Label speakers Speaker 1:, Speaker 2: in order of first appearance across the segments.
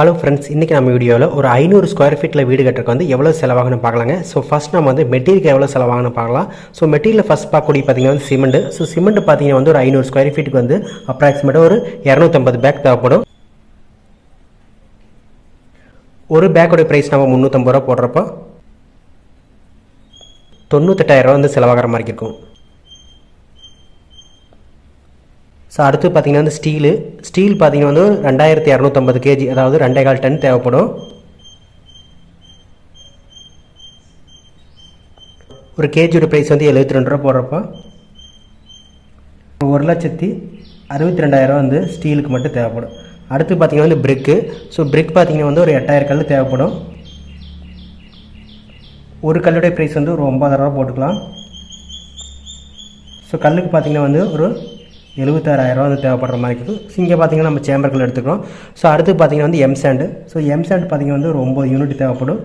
Speaker 1: Hello friends இன்றைக்கி நம்ம வீடியோவில் ஒரு ஐநூறு ஸ்கொயர் ஃபீட்டில் வீடு கட்டுறக்கு வந்து எவ்வளோ செலவாகுன்னு பார்க்கலாங்க. ஸோ ஃபஸ்ட் நம்ம வந்து மெட்டீரியல் எவ்வளோ செலவாகுன்னு பார்க்கலாம். ஸோ மெட்டீரியல் ஃபஸ்ட் பார்க்கக்கூடிய பார்த்தீங்கன்னா வந்து சிமெண்ட் ஸோ சிமெண்ட் பார்த்தீங்கன்னா வந்து ஒரு ஐநூறு ஸ்கொயர் ஃபீட்டுக்கு வந்து அப்ராக்சிமேட்டாக ஒரு இரநூத்தம்பது பேக் தேவைப்படும். ஒரு பேக்கோட ப்ரைஸ் நம்ம முந்நூற்றம்பது ரூபா போடுறப்போ தொண்ணூத்தெட்டாயிரரூவா வந்து செலவாகிற மாதிரி இருக்கும். ஸோ அடுத்து பார்த்தீங்கன்னா வந்து ஸ்டீலு ஸ்டீல் பார்த்திங்கன்னா வந்து ரெண்டாயிரத்தி இரநூத்தம்பது கேஜி அதாவது ரெண்டே கால் டன் தேவைப்படும். ஒரு கேஜியோட ப்ரைஸ் வந்து எழுபத்தி ரெண்டு ரூபா போடுறப்போ ஒரு லட்சத்தி அறுபத்தி ரெண்டாயிரம் வந்து ஸ்டீலுக்கு மட்டும் தேவைப்படும். அடுத்து பார்த்தீங்கன்னா வந்து பிரிக்கு ஸோ பிரிக் பார்த்திங்கன்னா வந்து ஒரு எட்டாயிரம் கல் தேவைப்படும். ஒரு கல்லுடைய ப்ரைஸ் வந்து ஒரு ஒம்பதாயிரரூவா போட்டுக்கலாம். ஸோ கல்லுக்கு பார்த்தீங்கன்னா வந்து ஒரு எழுபத்தாறாயிரரூவா வந்து தேவைப்படுற மாதிரி இருக்குது. ஸோ இங்கே பார்த்தீங்கன்னா நம்ம சேம்பர்கள் எடுத்துக்கிறோம். ஸோ அடுத்து பார்த்தீங்கன்னா வந்து M sand so M sand பார்த்தீங்கன்னா வந்து ஒரு ஒம்பது யூனிட் தேவைப்படும்.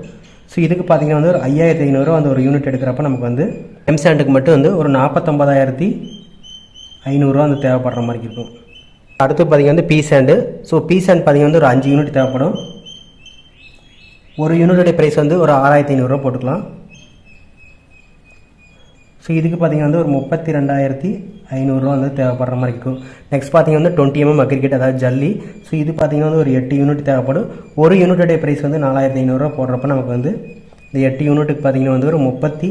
Speaker 1: ஸோ இதுக்கு பார்த்தீங்கன்னா வந்து ஒரு ஐயாயிரத்தி ஐநூறுரூவா வந்து ஒரு யூனிட் எடுக்கிறப்ப நமக்கு வந்து எம் சாண்டுக்கு மட்டும் வந்து ஒரு நாற்பத்தொம்பதாயிரத்தி ஐநூறுரூவா வந்து தேவைப்படுற மாதிரி இருக்கும். அடுத்து பார்த்தீங்கன்னா வந்து P sand so P sand பார்த்தீங்கன்னா வந்து ஒரு அஞ்சு யூனிட் தேவைப்படும். ஒரு யூனிட்டோடைய ப்ரைஸ் வந்து ஒரு ஆறாயிரத்தி ஐநூறுரூவா போட்டுக்கலாம். ஸோ இதுக்கு பார்த்தீங்கன்னா வந்து ஒரு முப்பத்தி ரெண்டாயிரத்தி ஐநூறுரூவா வந்து தேவைப்படுற மாதிரி இருக்கும். நெக்ஸ்ட் பார்த்தீங்கன்னா வந்து டுவெண்ட்டி எம்எம் அக்ரிகேட் அதாவது ஜல்லி. ஸோ இது பார்த்தீங்கன்னா வந்து ஒரு எட்டு யூனிட் தேவைப்படும். ஒரு யூனிட்டோடைய ப்ரைஸ் வந்து நாலாயிரத்தி ஐநூறுரூவா போடுறப்ப நமக்கு வந்து இந்த எட்டு யூனிட்டுக்கு பார்த்தீங்கன்னா வந்து ஒரு முப்பத்தி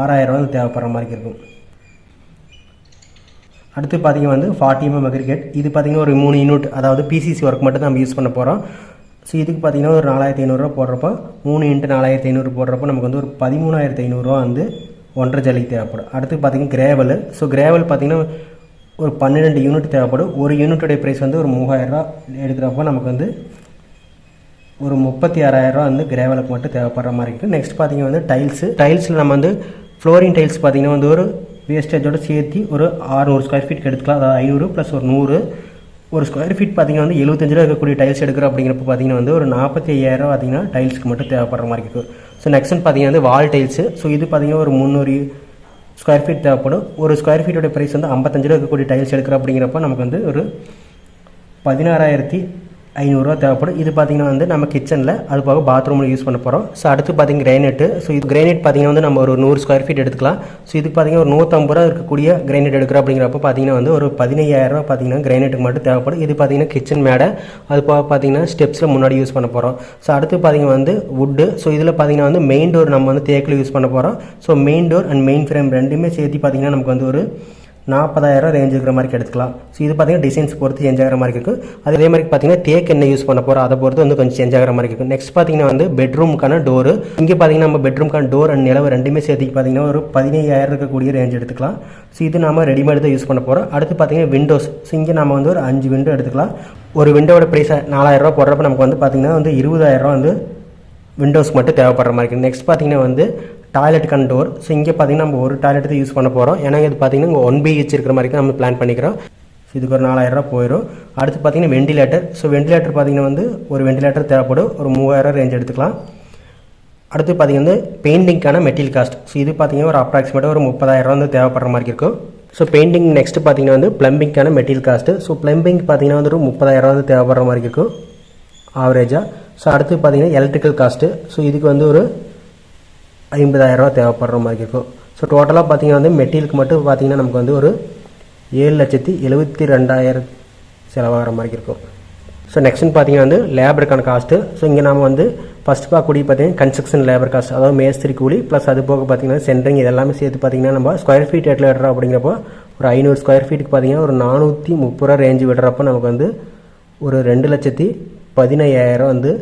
Speaker 1: ஆறாயிரரூவா வந்து தேவைப்படுற மாதிரி இருக்கும். அடுத்து பார்த்தீங்கன்னா வந்து ஃபார்ட்டி எம்எம் அக்ரிகேட் இது பார்த்தீங்கன்னா ஒரு மூணு யூனிட் அதாவது பிசிசி ஒர்க் மட்டும் நம்ம யூஸ் பண்ண போகிறோம் ஸோ இதுக்கு பார்த்தீங்கன்னா ஒரு நாலாயிரத்தி ஐநூறுரூவா போடுறப்போ மூணு இன்ட்டு நாலாயிரத்தி ஐநூறு போடுறப்போ நமக்கு வந்து ஒரு பதிமூணாயிரத்தி ஐநூறுரூவா வந்து ஒன்றரை ஜல்லி தேவைப்படும். அடுத்து பார்த்தீங்கன்னா கிரேவல் ஸோ கிரேவல் பார்த்தீங்கன்னா ஒரு பன்னிரெண்டு யூனிட் தேவைப்படும். ஒரு யூனிட்டுடைய ப்ரைஸ் வந்து ஒரு மூவாயிரரூவா எடுக்கிறப்போ நமக்கு வந்து ஒரு முப்பத்தி ஆறாயிரரூவா வந்து கிரேவலுக்கு மட்டும் தேவைப்படுற மாதிரி இருக்குது நெக்ஸ்ட் பார்த்தீங்கன்னா வந்து டைல்ஸு டைல்ஸில் நம்ம வந்து ஃப்ளோரிங் டைல்ஸ் பார்த்தீங்கன்னா வந்து ஒரு வேஸ்டேஜோடு சேர்த்து ஒரு ஆறுநூறு ஸ்கொயர் ஃபீட் எடுத்துக்கலாம். அதாவது ஐநூறு ப்ளஸ் ஒரு நூறு. ஒரு ஸ்கொயர் ஃபீட் பார்த்தீங்கன்னா வந்து எழுபத்தஞ்சு ரூபா இருக்கக்கூடிய டைல்ஸ் எடுக்கிறோம் அப்படிங்கிறப்ப பார்த்தீங்கன்னா வந்து ஒரு நாற்பத்தி ஐயாயிரம் பார்த்தீங்கன்னா டைல்ஸ்க்கு மட்டும் தேவைப்படுற மாதிரி இருக்குது ஸோ நெக்ஸ்ட் பார்த்தீங்கன்னா வந்து வால் டைல்ஸு ஸோ இது பார்த்தீங்கன்னா ஒரு முந்நூறு ஸ்கொயர் ஃபீட் தேவைப்படும். ஒரு ஸ்கொயர் ஃபீட்டோட ப்ரைஸ் வந்து ஐம்பத்தஞ்சு ரூபா இருக்கக்கூடிய டைல்ஸ் எடுக்கிறோம் அப்படிங்கிறப்ப நமக்கு வந்து ஒரு பதினாறாயிரத்தி ஐநூறுரூவா தேவைப்படும். இது பார்த்தீங்கன்னா வந்து நம்ம கிச்சனில் அது போக பாத்ரூமில் யூஸ் பண்ண போகிறோம் ஸோ அடுத்து பார்த்தீங்கன்னா கிரைனேட்டு ஸோ இது கிரைனேட் பார்த்தீங்கன்னா வந்து நம்ம ஒரு நூறு ஸ்கொயர் ஃபீட் எடுத்துக்கலாம். ஸோ இதுக்கு பார்த்தீங்கன்னா ஒரு நூற்றம்பது ரூபா இருக்கக்கூடிய கிரைனேட் எடுக்கிறோம் அப்படிங்கிறப்ப பார்த்தீங்கன்னா வந்து ஒரு பதினையாயிரரூவா பார்த்திங்கன்னா கிரைனேட்டுக்கு மட்டும் தேவைப்படும். இது பார்த்திங்கன்னா கிச்சன் மேடை. அது போக பார்த்தீங்கன்னா ஸ்டெப்ஸில் முன்னாடி யூஸ் பண்ண போகிறோம் ஸோ அடுத்து பார்த்தீங்கன்னா வந்து வுட்டு ஸோ இதில் பார்த்தீங்கன்னா வந்து மெயின் டோர் நம்ம வந்து தேக்கில் யூஸ் பண்ண போகிறோம் so main door and main frame ரெண்டுமே சேர்த்து பார்த்திங்கன்னா நமக்கு வந்து ஒரு நாற்பதாயிரம் ரேஞ்ச் இருக்கிற மாதிரி எடுத்துக்கலாம். ஸோ இது பார்த்தீங்கன்னா டிசைன்ஸ் பொறுத்து சேஞ்ச் ஆகிற மாதிரி இருக்குது அதே மாதிரி பார்த்தீங்கன்னா தேக்கு என்ன யூஸ் பண்ண போகிறோம் அதை பொறுத்து வந்து கொஞ்சம் சேஞ்ச் ஆகிற மாதிரி இருக்கும் நெக்ஸ்ட் பார்த்தீங்கன்னா வந்து பெட்ரூமுக்கான டோரு இங்கே பார்த்தீங்கன்னா நம்ம பெட்ரூம்க்கான டோர் அண்ட் நிலவு ரெண்டுமே சேர்த்து பார்த்தீங்கன்னா ஒரு பதினையாயிரம் இருக்கக்கூடிய ரேஞ்ச் எடுத்துக்கலாம். ஸோ இது நம்ம ரெடிமேட் தான் யூஸ் பண்ண போகிறோம் அடுத்து பார்த்தீங்கன்னா விண்டோஸ் ஸோ இங்கே நம்ம வந்து ஒரு அஞ்சு விண்டோ எடுத்துக்கலாம். ஒரு விண்டோட ப்ரைஸை நாலாயிரரூவா போடுறப்ப நமக்கு வந்து பார்த்தீங்கன்னா வந்து இருபதாயிரரூவா வந்து விண்டோஸ்க்கு மட்டும் தேவைப்படுற மாதிரி இருக்குது நெக்ஸ்ட் பார்த்தீங்கன்னா வந்து டாய்லெட் டோர் ஸோ இங்கே பார்த்தீங்கன்னா நம்ம ஒரு டாய்லெட் தான் யூஸ் பண்ண போகிறோம் ஏன்னா இது பார்த்தீங்கன்னா இங்கே ஒன் பிஹெச் இருக்கிற மாதிரி நம்ம பிளான் பண்ணிக்கிறோம். ஸோ இதுக்கு ஒரு நாலாயிரரூவா போயிடும் அடுத்து பார்த்தீங்கன்னா வெண்டிலேட்டர் ஸோ வெண்டிலேட்டர் பார்த்தீங்கன்னா வந்து ஒரு வெண்டிலேட்டர் தேவைப்படும். ஒரு மூவாயிரம் ரேஞ்ச் எடுத்துக்கலாம். அடுத்து பார்த்தீங்கன்னா பெயிண்டிங்க்கான மெட்டீரியல் காஸ்ட் ஸோ இது பார்த்தீங்கன்னா ஒரு அப்ராக்சிமேட்டாக ஒரு முப்பதாயிரரூவா வந்து தேவைப்படுற மாதிரி இருக்கும். ஸோ பெயிண்டிங் நெக்ஸ்ட் பார்த்தீங்கன்னா வந்து ப்ளம்பிங்க்கான மெட்டீரியல் காஸ்ட்டு ஸோ ப்ளம்பிங் பார்த்தீங்கன்னா வந்து ஒரு முப்பதாயிரரூவா வந்து தேவைப்படுற மாதிரி இருக்கும். ஆவரேஜாக ஸோ அடுத்து பார்த்தீங்கன்னா எலக்ட்ரிக்கல் காஸ்ட்டு ஸோ இதுக்கு வந்து ஒரு ஐம்பதாயிரரூவா தேவைப்படுற மாதிரி இருக்கும். ஸோ டோட்டலாக பார்த்தீங்கன்னா வந்து மெட்டீரியலுக்கு மட்டும் பார்த்தீங்கன்னா நமக்கு வந்து ஒரு ஏழு லட்சத்தி எழுபத்தி ரெண்டாயிரம் செலவாகிற மாதிரி இருக்கும். ஸோ நெக்ஸ்ட்னு பார்த்தீங்கன்னா வந்து லேபருக்கான காஸ்ட்டு ஸோ இங்கே நம்ம வந்து ஃபஸ்ட் பார்க்கக்கூடிய பார்த்தீங்கன்னா கன்ஸ்ட்ரக்ஷன் லேபர் காஸ்ட் அதாவது மேஸ்திரி கூலி ப்ளஸ் அது போக பார்த்தீங்கன்னா சென்ட்ரிங் இதெல்லாமே சேர்த்து பார்த்தீங்கன்னா நம்ம ஸ்கொயர் ஃபீட் எட்டில் விடுறோம் அப்படிங்கிறப்போ ஒரு ஐநூறு ஸ்கொயர் ஃபீட்டுக்கு பார்த்தீங்கன்னா ஒரு நானூற்றி முப்பது ரூபா ரேஞ்சு விடுறப்போ நமக்கு வந்து ஒரு ரெண்டு லட்சத்தி பதினையாயிரம் வந்து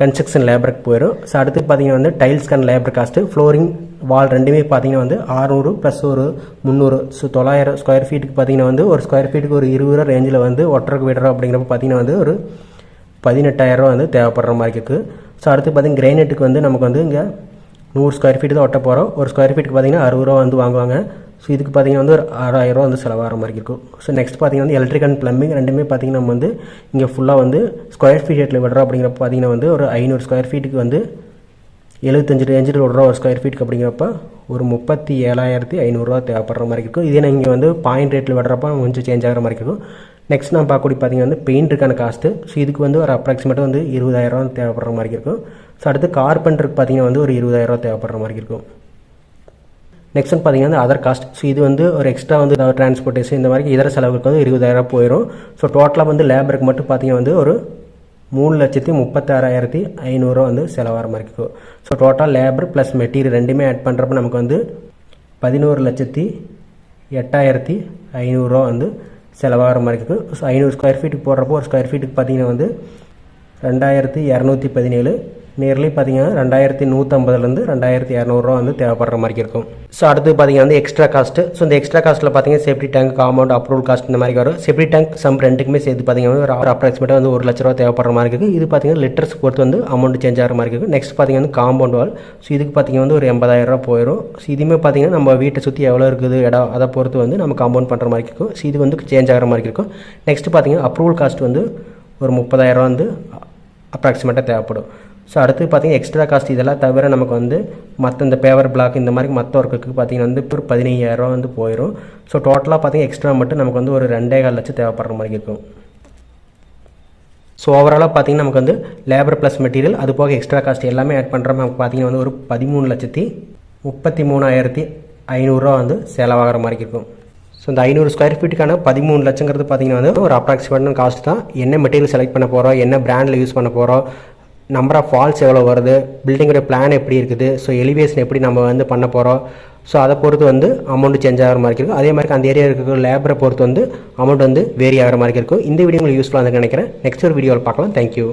Speaker 1: கன்ஸ்ட்ரக்ஷன் லேபருக்கு போயிடும் ஸோ அடுத்து பார்த்தீங்கன்னா வந்து tiles cum labour cost flooring wall ரெண்டுமே பார்த்தீங்கன்னா வந்து ஆறுநூறு ப்ளஸ் ஒரு முந்நூறு. ஸோ தொள்ளாயிரம் ஸ்கொயர் ஃபீட்டுக்கு பார்த்தீங்கன்னா வந்து ஒரு ஸ்கொயர் ஃபீட்டுக்கு ஒரு இருபது ரூபா ரேஞ்சில் வந்து ஒட்டருக்கு விடுறோம் அப்படிங்கிறப்ப பார்த்தீங்கன்னா வந்து ஒரு பதினெட்டாயிரரூவா வந்து தேவைப்படுற மாதிரி இருக்குது. ஸோ அடுத்து பார்த்தீங்கன்னா கிரைனேட்டுக்கு வந்து நமக்கு வந்து இங்கே நூறு ஸ்கொயர் ஃபீட்டு தான் ஒட்ட போகிறோம் ஒரு ஸ்கொயர் ஃபீட்டுக்கு பார்த்தீங்கன்னா அறுபது ரூபா வந்து வாங்குவாங்க. ஸோ இதுக்கு பார்த்தீங்கன்னா வந்து ஒரு ஆறாயிரரூவா வந்து செலவாகிற மாதிரி இருக்கும். ஸோ நெக்ஸ்ட் பார்த்தீங்கன்னா வந்து எலக்ட்ரிக் அண்ட் ப்ளம்பிங் ரெண்டுமே பார்த்தீங்கன்னா நம்ம வந்து இங்கே ஃபுல்லாக வந்து ஸ்கொயர் ஃபீட் ரேட்டில் விடுறோம் அப்படிங்கிறப்ப பார்த்தீங்கன்னா வந்து ஒரு ஐநூறு ஸ்கொயர் ஃபீட்டுக்கு வந்து எழுபத்தஞ்சு ரேஞ்சில் விடுறோம் ஒரு ஸ்கொயர் ஃபீட்டுக்கு அப்படிங்கிறப்ப ஒரு முப்பத்தி ஏழாயிரத்தி ஐநூறுரூவா தேவைப்படுற மாதிரி இருக்கும். இதே நீங்கள் வந்து பாயிண்ட் ரேட்டில் விடுறப்ப கொஞ்சம் சேஞ்ச் ஆகிற மாதிரி இருக்கும். நெக்ஸ்ட் நான் பார்க்கக்கூடிய பார்த்தீங்கன்னா வந்து பெயிண்ட்டுக்கான காஸ்ட்டு ஸோ இதுக்கு வந்து ஒரு அப்ராக்சிமேட்டாக வந்து இருபதாயிரம் தேவைப்படுற மாதிரி இருக்கும். ஸோ அடுத்து கார்பெண்டருக்கு பார்த்தீங்கன்னா வந்து ஒரு இருபதாயிரரூவா தேவைப்படுற மாதிரி இருக்கும். நெக்ஸ்ட் வந்து பார்த்தீங்கன்னா அதர் காஸ்ட் ஸோ இது வந்து ஒரு எக்ஸ்ட்ரா வந்து டிரான்ஸ்போர்ட்டேஷன் இந்த மாதிரி இதர செலவுக்கு வந்து இருபதாயிரம் போயிடும் ஸோ டோட்டலாக வந்து லேபருக்கு மட்டும் பார்த்தீங்கன்னா வந்து ஒரு மூணு லட்சத்தி முப்பத்தாறாயிரத்தி ஐநூறுரூவா வந்து செலவாகிற மாதிரி இருக்கும். So total labour plus material ரெண்டுமே ஆட் பண்ணுறப்ப நமக்கு வந்து பதினோரு லட்சத்தி எட்டாயிரத்தி ஐநூறுரூவா வந்து செலவாகிற மாதிரி இருக்குது. ஸோ ஐநூறு ஸ்கொயர் ஃபீட்டுக்கு போடுறப்போ ஒரு ஸ்கொயர் ஃபீட்டுக்கு பார்த்தீங்கன்னா வந்து ரெண்டாயிரத்தி இரநூத்தி பதினேழு நியர்லி பார்த்தீங்கன்னா ரெண்டாயிரத்தி நூற்றம்பதுலேருந்து ரெண்டாயிரத்தி இரநூறுவா வந்து தேவைப்படுற மாதிரி இருக்கும். ஸோ அடுத்து பார்த்தீங்கன்னா வந்து எக்ஸ்ட்ரா காஸ்ட்டு ஸோ இந்த எக்ஸ்ட்ரா காஸ்ட்டில் பார்த்தீங்கன்னா safety tank compound approval cost இந்த மாதிரி வரும். சேஃப்டி டேங்க் சம் ரெண்டுக்குமே சேர்த்து பார்த்தீங்கன்னா ஒரு அப்ராக்சிமேட்டாக வந்து ஒரு லட்ச ரூபா தேவைப்படுற மாதிரி இருக்குது இது பார்த்தீங்கன்னா லிட்டர்ஸ் பொறுத்து வந்து அமௌண்ட் சேஞ்ச் ஆகிற மாதிரி இருக்குது நெக்ஸ்ட் பார்த்தீங்கன்னா வந்து காம்பவுண்ட் வால் ஸோ இதுக்கு பார்த்தீங்கன்னா வந்து ஒரு எண்பதாயிரம் ரூபா போயிடும் ஸோ இதுவுமே பார்த்தீங்கன்னா நம்ம வீட்டை சுற்றி எவ்வளோ இருக்குது இடம் அதை பொறுத்து வந்து நம்ம காம்பவுண்ட் பண்ணுற மாதிரி இருக்கும். ஸோ இது வந்து சேஞ்ச் ஆகிற மாதிரி இருக்கும். நெக்ஸ்ட் பார்த்தீங்கன்னா அப்ரூவல் காஸ்ட் வந்து ஒரு முப்பதாயிரம் வந்து அப்ராக்சிமேட்டாக தேவைப்படும். ஸோ அடுத்து பார்த்தீங்கன்னா எக்ஸ்ட்ரா காஸ்ட் இதெல்லாம் தவிர நமக்கு வந்து மற்ற இந்த பேவர் பிளாக் இந்த மாதிரி மற்ற ஒர்க்குக்கு பார்த்தீங்கன்னா வந்து ஒரு பதினையாயிரம் வந்து போயிடும் ஸோ டோட்டலாக பார்த்தீங்கன்னா எக்ஸ்ட்ரா மட்டும் நமக்கு வந்து ஒரு ரெண்டே கால் லட்சம் தேவைப்படுற மாதிரி இருக்கும். ஸோ ஓவராலாக பார்த்தீங்கன்னா நமக்கு வந்து லேபர் ப்ளஸ் மெட்டீரியல் அது போக எக்ஸ்ட்ரா காஸ்ட் எல்லாமே ஆட் பண்ணுற நமக்கு பார்த்தீங்கன்னா வந்து ஒரு பதிமூணு லட்சத்தி முப்பத்தி மூணாயிரத்தி ஐநூறுரூவா வந்து செலவாகிற மாதிரி இருக்கும். ஸோ இந்த ஐநூறு ஸ்கொயர் ஃபீட்டுக்கான பதிமூணு லட்சங்கிறது பார்த்தீங்கன்னா வந்து ஒரு அப்ராக்சிமேட்டான காஸ்ட் தான். என்ன மெட்டீரியல் செலக்ட் பண்ண போகிறோம் என்ன பிராண்டில் யூஸ் பண்ண போகிறோம் நம்பர் ஆஃப் ஃபால்ஸ் எவ்வளோ வருது? பில்டிங்கோட பிளான் எப்படி இருக்குது? ஸோ எலிவேஷன் எப்படி நம்ம வந்து பண்ண போகிறோம் ஸோ அதை பொறுத்து வந்து அமௌண்ட் சேஞ்ச் ஆகிற மாதிரி இருக்கும் அதே மாதிரி அந்த ஏரியா இருக்கிற லேபரை பொறுத்து வந்து அமௌண்ட் வந்து வேரி ஆகிற மாதிரி இருக்கும் இந்த வீடியோ உங்களுக்கு யூஸ்ஃபுல்லாக நினைக்கிறேன். நெக்ஸ்ட் ஒரு வீடியோவில் பார்க்கலாம். தேங்க்யூ